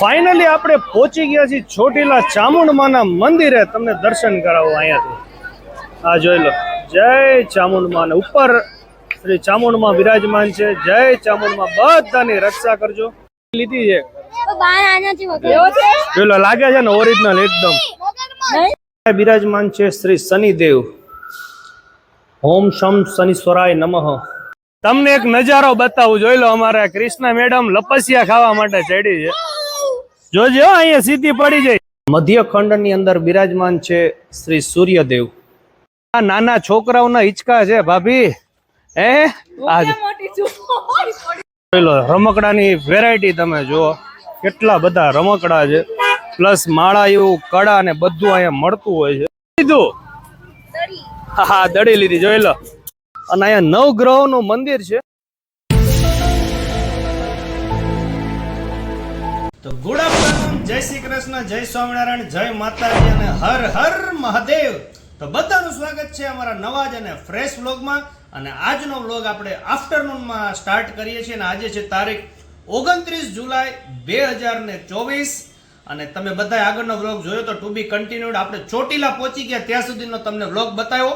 Finally આપણે પહોંચી ગયા છીએ ચોટીલા ચામુંડમાના મંદિરે. તમને દર્શન કરાવો અહીંયાથી. આ જોઈ લો. જય ચામુંડમાં ઉપર શ્રી ચામુંડમાં વિરાજમાન છે. જય ચામુંડમાં બધાની રક્ષા કરજો. લીધી છે. બહાર આનાથી વગર. જોઈ લો લાગે છે ને ઓરિજિનલ એકદમ. બિરાજમાન છે શ્રી શનિદેવ. ઓમ શમ શનિશ્વરાય નમઃ. તમને એક નજારો બતાવું. જોઈ લો અમારા કૃષ્ણ મેડમ લપસિયા ખાવા માટે ચડી છે. જોજો અહીંયા સીધી પડી જાય. મધ્ય ખંડની અંદર બિરાજમાન છે શ્રી સૂર્યદેવ. આ નાના છોકરાઓના હિંચકા છે ભાભી. હે? આ જોઈ લો રમકડાની વેરાયટી તમે જુઓ. કેટલા બધા રમકડા છે. પ્લસ માળા એવું કડા ને બધું અહીંયા મળતું હોય છે. લીધું? હા હા દડી લીધી. જોઈ લો. અને અહીંયા નવ ગ્રહોનું મંદિર છે. તો ગુડ આફ્ટરનૂન, જય શ્રી કૃષ્ણ, જય સ્વામિનારાયણ, જય માતાજી અને હર હર મહાદેવ. તો બધાનું સ્વાગત છે અમારા નવા જ અને ફ્રેશ વ્લોગમાં. અને આજનો વ્લોગ આપણે આફ્ટરનૂનમાં સ્ટાર્ટ કરીએ છીએ. અને આજે છે તારીખ ઓગણત્રીસ જુલાઈ બે હજાર ને ચોવીસ. અને તમે બધા આગળનો વ્લોગ જોયો તો ટુ બી કન્ટિન્યુડ આપણે ચોટીલા પહોંચી ગયા ત્યાં સુધીનો તમને વ્લોગ બતાવ્યો.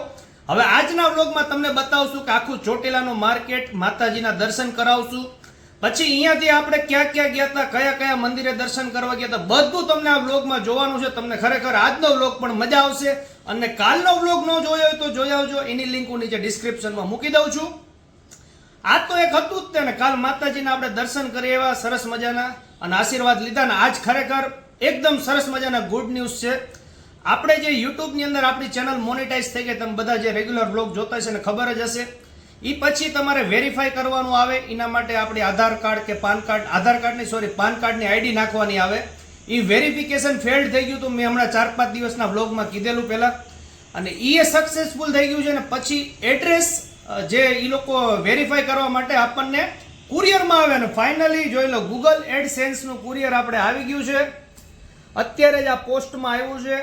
હવે આજના વ્લોગમાં તમને બતાવશું કે આખું ચોટીલાનું માર્કેટ માતાજીના દર્શન કરાવશું. પછી અહીંયાથી આપણે ક્યાં ક્યાં ગયા હતા, કયા કયા મંદિરે દર્શન કરવા ગયા હતા, બધું તમને આ વ્લોગમાં જોવાનું છે. તમને ખરેખર આજનો વ્લોગ પણ મજા આવશે. અને કાલનો વ્લોગ ન જોયો હોય તો જોઈ આવજો. એની લિંક હું નીચે ડિસ્ક્રિપ્શનમાં મૂકી દઉં છું. આ તો એક હતું જ તેને કાલ માતાજીના આપણે દર્શન કરીએ એવા સરસ મજાના અને આશીર્વાદ લીધા ને, આજ ખરેખર એકદમ સરસ મજાના ગુડ ન્યૂઝ છે. આપણે જે યુટ્યુબની અંદર આપણી ચેનલ મોનિટાઈઝ થઈ ગઈ, તમે બધા જે રેગ્યુલર બ્લોગ જોતા હશે ને ખબર જ હશે. એ પછી તમારે વેરીફાઈ કરવાનું આવે, એના માટે આપણી આધાર કાર્ડ કે પાન કાર્ડ, આધાર કાર્ડની સોરી પાન કાર્ડની આઈડી નાખવાની આવે. એ વેરિફિકેશન ફેલ્ડ થઈ ગયું હતું, મેં હમણાં ચાર પાંચ દિવસના બ્લોગમાં કીધેલું પહેલાં. અને એ સક્સેસફુલ થઈ ગયું છે અને પછી એડ્રેસ જે એ લોકો વેરીફાઈ કરવા માટે આપણને કુરિયરમાં આવે અને ફાઇનલી જોઈ લો ગૂગલ એડસેન્સનું કુરિયર આપણે આવી ગયું છે. અત્યારે જ આ પોસ્ટમાં આવ્યું છે.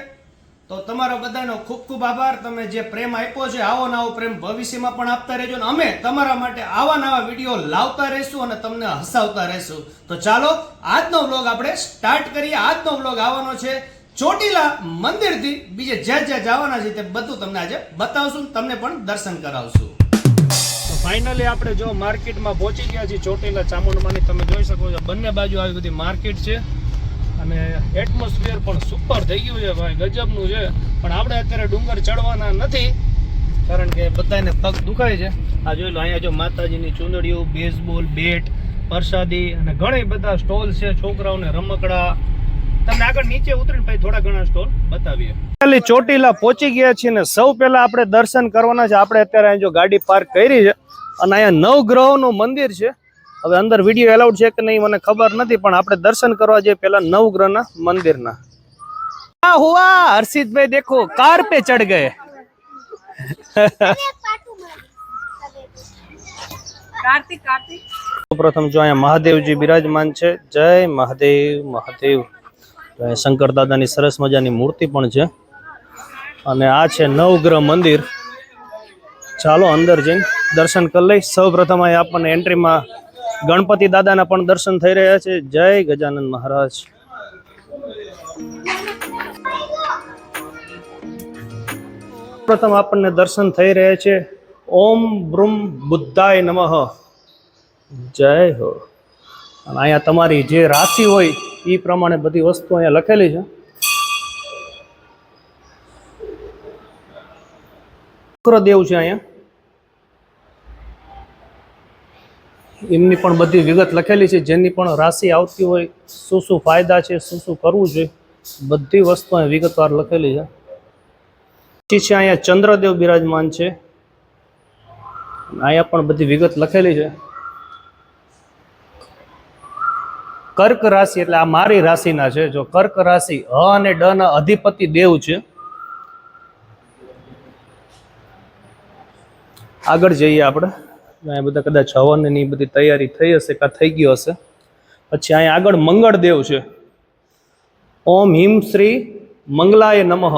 તો તમારો બધાનો ખૂબ ખૂબ આભાર. તમે જે પ્રેમ આપ્યો છે, આવો નવો પ્રેમ ભવિષ્યમાં પણ આપતા રહેજો અને અમે તમારા માટે આવા નવા વીડિયો લાવતા રહીશું અને તમને હસાવતા રહીશું. તો ચાલો, આજનો વ્લોગ આપણે સ્ટાર્ટ કરીએ. આજનો વ્લોગ આવવાનો છે ચોટીલા મંદિરથી. બીજે જ્યાં જ્યાં જવાના છે તે બધું તમને આજે બતાવશું તમને પણ દર્શન કરાવશું. તો ફાઇનલી આપણે જો માર્કેટમાં પહોંચી ગયા છીએ ચોટીલા ચામુંડમાની. તમે જોઈ શકો છો, બંને બાજુ આવી બધી માર્કેટ છે. અને એટમોસ્ફિયર પણ સુપર થઈ ગયું છે ભાઈ, ગજબનું છે. પણ આપણે અત્યારે ડુંગર ચડવાના નથી, કારણ કે બધાને પગ દુખાય છે. આ જોઈ લો, અહીંયા જો માતાજીની ચૂંદડીઓ બેઝબોલ બેટ પ્રસાદી અને ઘણી બધા સ્ટોલ છે, છોકરાઓને રમકડા. તમને આગળ નીચે ઉતરીને પછી થોડા ઘણા સ્ટોલ બતાવીએ. ખાલી ચોટીલા પહોંચી ગયા છીએ ને સૌ પહેલા આપણે દર્શન કરવાના છે. આપણે અત્યારે અહીં જો ગાડી પાર્ક કરી છે અને અહીંયા નવ ગ્રહોનું મંદિર છે. હવે અંદર વીડિયો એલાઉડ છે કે નહીં મને ખબર નથી પણ આપણે દર્શન કરવા જઈએ પહેલા નવગ્રહના મંદિરના. આ હુઆ હર્ષિતભાઈ દેખો કાર પે ચડ ગયે. કાર્તિક કાર્તિક. પ્રથમ જો અહીંયા મહાદેવજી બિરાજમાન છે. જય મહાદેવ મહાદેવ. શંકર દાદાની સરસ મજાની મૂર્તિ પણ છે. અને આ છે નવગ્રહ મંદિર. ચાલો અંદર જઈને દર્શન કરી લઈ. સૌ પ્રથમ અહીંયા આપણને એન્ટ્રીમાં ગણપતિ દાદાના પણ દર્શન થઈ રહ્યા છે. જય ગજાનંદ મહારાજ. પ્રથમ આપણને દર્શન થઈ રહ્યા છે. ઓમ બ્રુમ બુદ્ધાય નમઃ. જય હો. અને અહીંયા તમારી જે રાશિ હોય એ પ્રમાણે બધી વસ્તુ અહીંયા લખેલી છે. શુક્રદેવ છે અહીંયા. એમની પણ બધી વિગત લખેલી છે. જેની પણ રાશિ આવતી હોય, શું શું ફાયદા છે, શું શું કરવું જોઈએ, બધી વસ્તુ અહીં વિગતવાર લખેલી છે. પછી છે, અહીંયા ચંદ્રદેવ બિરાજમાન છે. અહીંયા પણ બધી વિગત લખેલી છે. કર્ક રાશિ એટલે આ મારી રાશિના છે. જો કર્ક રાશિ હ અને ડ ના અધિપતિ દેવ છે. આગળ જઈએ આપણે. અહીંયા બધા કદાચ હવનની બધી તૈયારી થઈ હશે કાં થઈ ગયો હશે. પછી અહીંયા આગળ મંગળ દેવ છે. ઓમ હિમ શ્રી મંગલાય નમઃ.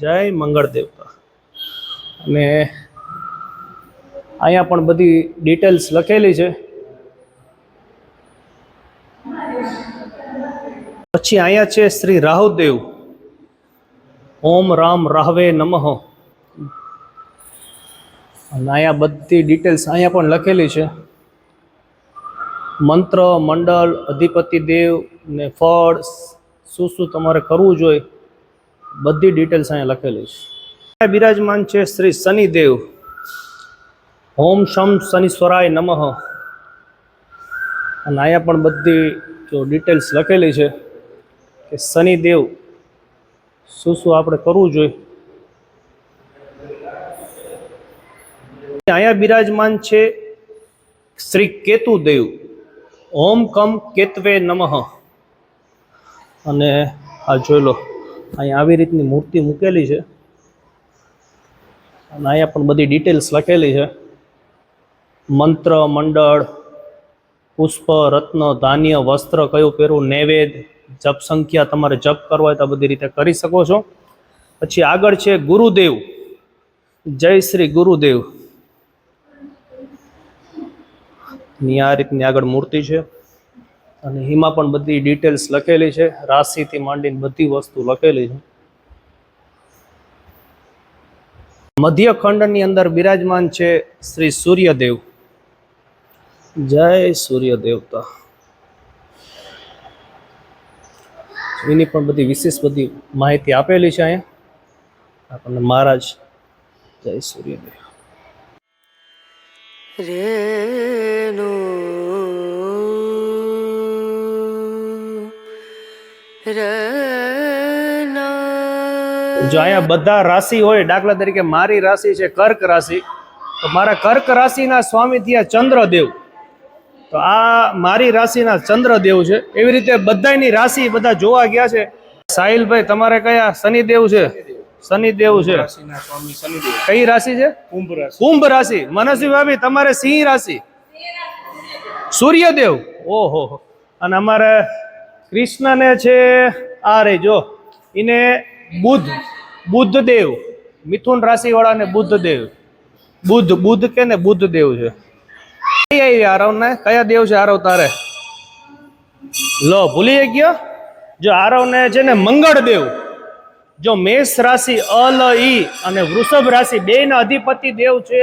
જય મંગળ દેવતા અને અહીંયા પણ બધી ડિટેલ્સ લખેલી છે. પછી અહીંયા છે શ્રી રાહુદેવ. ઓમ રામ રાહવે નમઃ. અને અહીંયા બધી ડિટેલ્સ અહીંયા પણ લખેલી છે. મંત્ર મંડળ અધિપતિ દેવ ને ફળ શું શું તમારે કરવું જોઈએ બધી ડિટેલ્સ અહીંયા લખેલી છે. બિરાજમાન છે શ્રી શનિદેવ. હોમ શમ શનિશ્વરાય નમઃ. અને અહીંયા પણ બધી જો ડિટેલ્સ લખેલી છે કે શનિદેવ શું શું આપણે કરવું જોઈએ અહીંયા બિરાજમાન છે શ્રી કેતુદેવ. ઓમ કમ કેતવે નમઃ. અને આ જોઈ લો અહીંયા આવી રીતની મૂર્તિ મૂકેલી છે. અને અહીંયા પણ બધી ડિટેલ્સ લખેલી છે. મંત્ર, મંડળ, પુષ્પ, રત્ન, ધાન્ય, વસ્ત્ર, કયું પહેરવું નૈવેદ જપ સંખ્યા તમારે જપ કરવા હોય તો બધી રીતે કરી શકો છો. પછી આગળ છે ગુરુદેવ. જય શ્રી ગુરુદેવ. ની આ રીતની આગળ મૂર્તિ છે. અને એમાં પણ બધી ડિટેલ્સ લખેલી છે. રાશિથી માંડીને બધી વસ્તુ લખેલી છે. મધ્ય ખંડની અંદર બિરાજમાન છે શ્રી સૂર્યદેવ. જય સૂર્ય દેવતા એની પણ બધી વિશેષ બધી માહિતી આપેલી છે અહીંયા. આપણને મહારાજ, જય સૂર્યદેવ. રેનો રના. જો અહીંયા બધા રાશિ હોય દાખલા તરીકે મારી રાશિ છે કર્ક રાશિ તો મારા કર્ક રાશિના સ્વામી થયા ચંદ્રદેવ. તો આ મારી રાશિના ચંદ્રદેવ છે. એવી રીતે બધાની રાશિ બધા જોવા ગયા છે. સાહિલભાઈ તમારે કયા શનિદેવ છે? શનિદેવ છે. કઈ રાશિ છે? કુંભ રાશિ. કુંભ રાશિ. મનસ્વી ભાભી તમારે સિંહ રાશિ. સૂર્યદેવ. ઓહો. અને અમારે કૃષ્ણને છે, આ રે જો, એને બુધ બુદ્ધદેવ મિથુન રાશિવાળાને બુદ્ધદેવ બુદ્ધ બુદ્ધ કે ને બુદ્ધદેવ છે. કઈ આવી આરવને? કયા દેવ છે આરવ તારે? લો ભૂલી ગયો? જો આરવને છે ને મંગળ દેવ. જો મેષ રાશિ અલ ઈ અને વૃષભ રાશિ બે ના અધિપતિ દેવ છે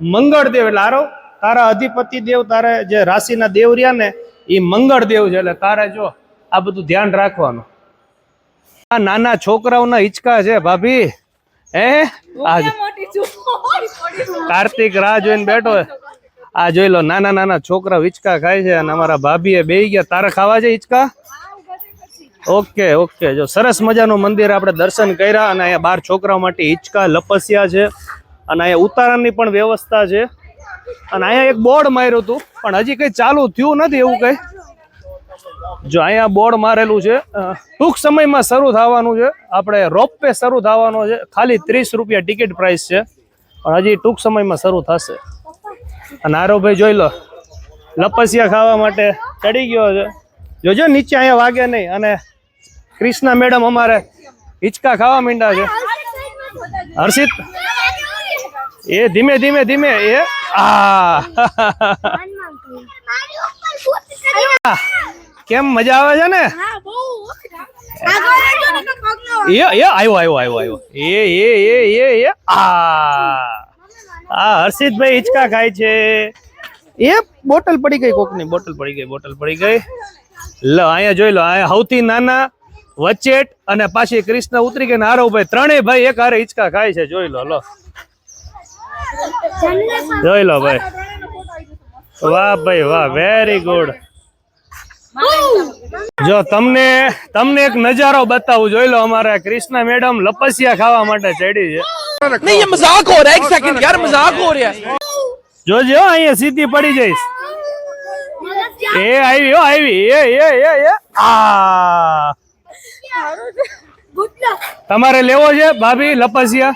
મંગળ દેવ. એટલે આરવ તારા અધિપતિ દેવ તારે જે રાશિના દેવ રહ્યા ને એ મંગળ દેવ છે એટલે તારે જો આ બધું ધ્યાન રાખવાનું. આ નાના છોકરાઓના હિંચકા છે ભાભી. હે? આજ કાર્તિક રાહ જોઈને બેઠો આ જોઈ લો નાના નાના છોકરા હિંચકા ખાય છે અને અમારા ભાભીએ બે ગયા. તારે ખાવા છે હિંચકા? Okay okay. જો સરસ મજાનું મંદિર આપણે દર્શન કર્યા અને અહીંયા બાર છોકરાઓ માટે હિંચકા લપસ્યા છે. અને અહીંયા ઉતારાની પણ વ્યવસ્થા છે. અને અહીંયા એક બોર્ડ માર્યું હતું, પણ હજી કંઈ ચાલુ થયું નથી એવું કંઈ. જો અહીંયા બોર્ડ મારેલું છે ટૂંક સમયમાં શરૂ થવાનું છે. આપણે રોપવે શરૂ થવાનો છે, ખાલી ત્રીસ રૂપિયા ટિકિટ પ્રાઇસ છે, પણ હજી ટૂંક સમયમાં શરૂ થશે. અને આરોભાઈ જોઈ લો, લપસિયા ખાવા માટે ચડી ગયો છે. જોજો, નીચે અહીંયા વાગે નહીં, અને ક્રિષ્ના મેડમ અમારે હિંચકા ખાવા માંડ્યા છે. હર્ષિત, એ ધીમે ધીમે ધીમે, એ કેમ મજા આવે છે ને? હર્ષિતભાઈ હિચકા ખાય છે. એ બોટલ પડી ગઈ કોકની, બોટલ પડી ગઈ, બોટલ પડી ગઈ. લો, અહીંયા જોઈ લો, અહીંયા સૌથી નાના, વચેટ અને પાછી કૃષ્ણ ઉતરી ગઈ ને ભાઈ ત્રણેય ભાઈ એક હારે હિચકા ખાય છે, જોઈ લો લો. જોઈ લો ભાઈ. વાહ ભાઈ વાહ વેરી ગુડ જો તમને તમને એક નજારો બતાવું જોઈ લો અમારે કૃષ્ણા મેડમ લપસિયા ખાવા માટે ચડી છે. નહીં યે મજાક હો રહા હો જોજો અહીંયા સીધી પડી જઈશ. એ આવી હો આવી એ એ એ એ. આ. તમારે લેવો છે ભાભી લપસિયા?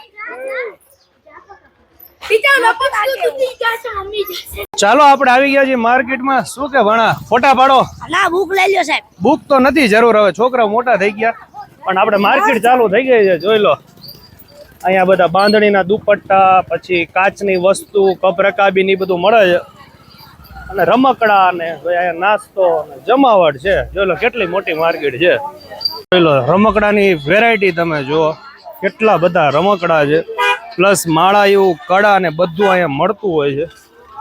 ચાલો આપણે આવી ગયા છીએ માર્કેટમાં શું કે ભણા ફોટા પાડો ના ભૂખ લઈ લ્યો સાહેબ બુક તો નથી જરૂર હવે છોકરા મોટા થઈ ગયા પણ આપણે માર્કેટ ચાલુ થઈ ગઈ છે જોઈ લો અહીંયા બધા બાંધણીના દુપટ્ટા પછી કાચની વસ્તુ કપ રકાબી ને બધું મળે છે અને રમકડા ને અહીંયા નાસ્તો ને જમાવટ છે જોઈ લો કેટલી મોટી માર્કેટ છે જોઈ લો રમકડાની વેરાયટી તમે જુઓ કેટલા બધા રમકડા છે પ્લસ માળા એવું કડા ને બધું અહીંયા મળતું હોય છે.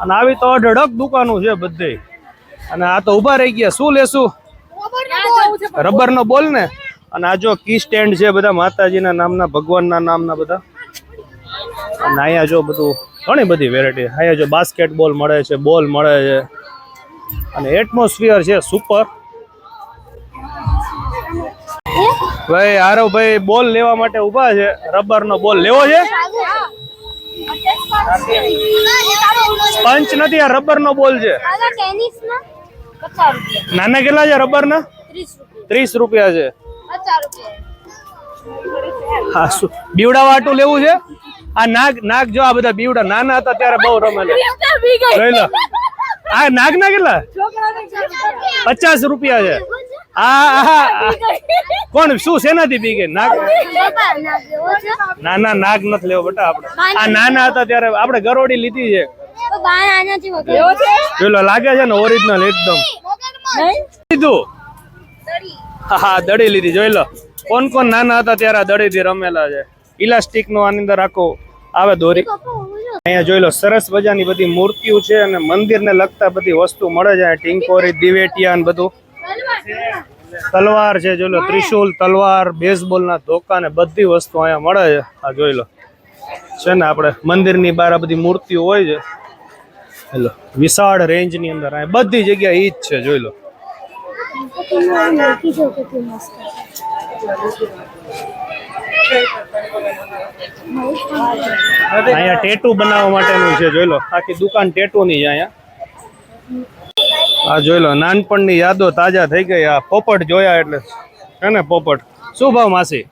અને આવી તો અઢળક દુકાનો છે બધે. અને આ તો ઊભા રહી ગયા. શું લેશું? રબરનો બોલ ને. અને આ જો કી સ્ટેન્ડ છે બધા માતાજીના નામના, ભગવાનના નામના બધા. અને અહીંયા જો બધું ઘણી બધી વેરાયટી અહીંયા જો બાસ્કેટબોલ મળે છે, બોલ મળે છે. અને એટમોસ્ફિયર છે સુપર ભાઈ આરવ ભાઈ બોલ લેવા માટે ઊભા છે. રબરનો બોલ લેવો છે? પંચ નથી આ બોલ છે. ટેનિસ ના પચાસ રૂપિયા. નાના કેટલા છે ત્રીસ રૂપિયા. ત્રીસ રૂપિયા છે. હા બીવડા વાટું લેવું છે? આ નાગ નાગ જો આ બધા બીવડા નાના હતા ત્યારે બહુ રમેલા. લઈ લો. આ નાગ ના કેટલા પચાસ રૂપિયા છે. આ કોણ શું શેનાથી બી ગઈ? નાગ ના ના નાગ નથી લેવો બેટા આપણે. આ નાના હતા ત્યારે આપણે ગરોડી લીધી છે. પેલો લાગે છે ને ઓરિજિનલ એકદમ. લીધું? હા હા દડી લીધી. જોઈ લો. કોણ કોણ નાના હતા ત્યારે આ દડીથી રમેલા છે. ઇલાસ્ટિક નો આની અંદર આખો આવે દોરી. અહીંયા જોઈ લો સરસ મજાની બધી મૂર્તિઓ છે અને મંદિરને લગતા બધી વસ્તુ મળે છે. ટીંકોરી ટિંકોરી દિવેટિયા ને બધું. તલવાર છે જોઈ લો ત્રિશુલ તલવાર બેઝબોલ ના ધોકા ને બધી વસ્તુ અહીંયા મળે છે. આ જોઈ લો. છે ને આપણે મંદિરની બહાર આ બધી મૂર્તિઓ હોય છે. હેલો વિશાળ રેન્જની અંદર અહીંયા બધી જગ્યા ઈ જ છે જોઈ લો. અહીંયા ટેટુ બનાવવા માટેનું છે જોઈ લો. આખી દુકાન ટેટુ ની છે અહીંયા. આ જોઈ લો નાનપણની યાદો તાજા થઈ ગઈ. આ પોપટ જોયા એટલે હે ને પોપટ? શું ભાવ માસી?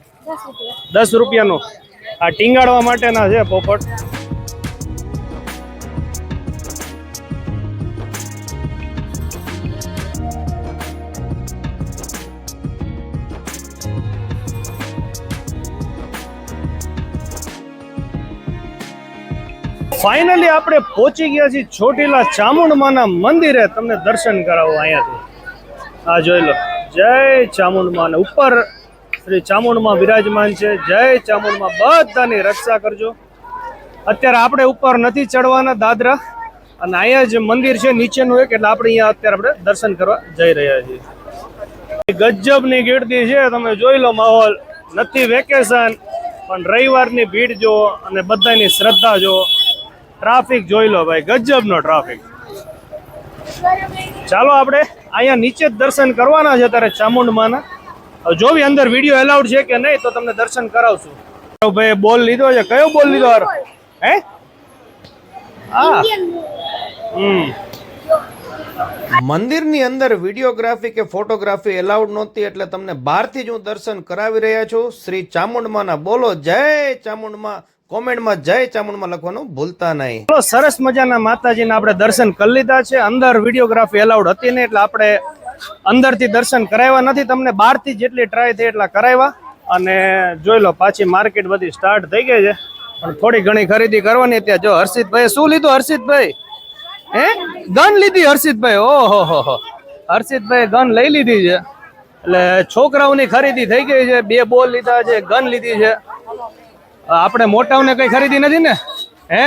દસ રૂપિયાનું. આ ટીંગાડવા માટેના છે પોપટ. ફાઇનલી આપણે પહોંચી ગયા છીએ ચોટીલા ચામુંડમાના મંદિરે. તમને દર્શન કરાવો અહીંયાથી. આ જોઈ લો. જય ચામુંડમાને ઉપર શ્રી ચામુંડમાં વિરાજમાન છે. જય ચામુંડમાં બધાની રક્ષા કરજો. અત્યારે આપણે ઉપર નથી ચડવાના દાદરા. અને અહીંયા જે મંદિર છે નીચેનું એક, એટલે આપણે અહીંયા અત્યારે આપણે દર્શન કરવા જઈ રહ્યા છીએ. ગજબની ગીર્દી છે. તમે જોઈ લો માહોલ. નથી વેકેશન, પણ રવિવારની ભીડ જો અને બધાની શ્રદ્ધા જો ટ્રાફિક જોઈ લો ભાઈ, ગજબનો ટ્રાફિક. ચાલો આપણે અહીંયા નીચે દર્શન કરવાના છે અત્યારે ચામુંડમાના. જો બી અંદર વીડિયો એલાઉડ છે કે નહીં તો તમને દર્શન કરાવશું. ભાઈ, બોલ લીધો છે? કયો બોલ લીધો હે? હા. હમ. મંદિરની અંદર વિડીયોગ્રાફી કે ફોટોગ્રાફી એલાઉડ નહોતી એટલે તમને બહારથી જ હું દર્શન કરાવી રહ્યા છું. શ્રી ચામુંડમાના બોલો. જય ચામુંડમાં કોમેન્ટમાં જય ચામુંડમાં લખવાનું ભૂલતા નહીં. સરસ મજાના માતાજીના આપણે દર્શન કરી લીધા છે. અંદર વિડીયોગ્રાફી એલાઉડ હતી ને એટલે આપણે અંદરથી દર્શન કરાવ્યા નથી. તમને બહારથી જેટલી ટ્રાય થઈ એટલા કરાવ્યા. અને જોઈ લો, પાછી માર્કેટ બધી સ્ટાર્ટ થઈ ગઈ છે. પણ થોડી ઘણી ખરીદી કરવાની ત્યાં જો હર્ષિતભાઈ શું લીધું? હર્ષિતભાઈ, હે? ગન લીધી હર્ષિતભાઈ. ઓહો, હો હો. હર્ષિતભાઈ ગન લઈ લીધી છે. એટલે છોકરાઓની ખરીદી થઈ ગઈ છે. બે બોલ લીધા છે, ગન લીધી છે. આપણે મોટાઓને કઈ ખરીદી નથી ને? હે?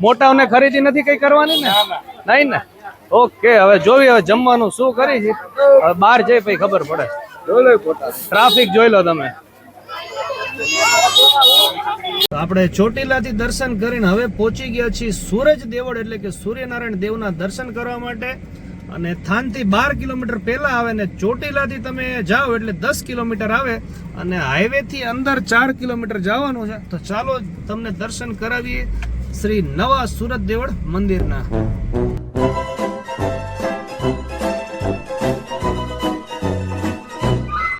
મોટાઓને ખરીદી નથી કઈ કરવાની ને? નહીં ને? ઓકે હવે જોવી હવે જમવાનું શું કરી છે? બહાર જઈ પછી ખબર પડે. ટ્રાફિક જોઈ લો તમે. આપણે ચોટીલાથી દર્શન કરીને હવે પહોંચી ગયા છીએ સૂરજ દેવળ એટલે કે સૂર્યનારાયણ દેવના દર્શન કરવા માટે. અને થાનથી બાર કિલોમીટર પહેલાં આવે ને ચોટીલાથી તમે જાઓ એટલે દસ કિલોમીટર આવે અને હાઈવેથી અંદર ચાર કિલોમીટર જવાનું છે. તો ચાલો તમને દર્શન કરાવીએ. શ્રી નવા સુરત દેવળ મંદિરના.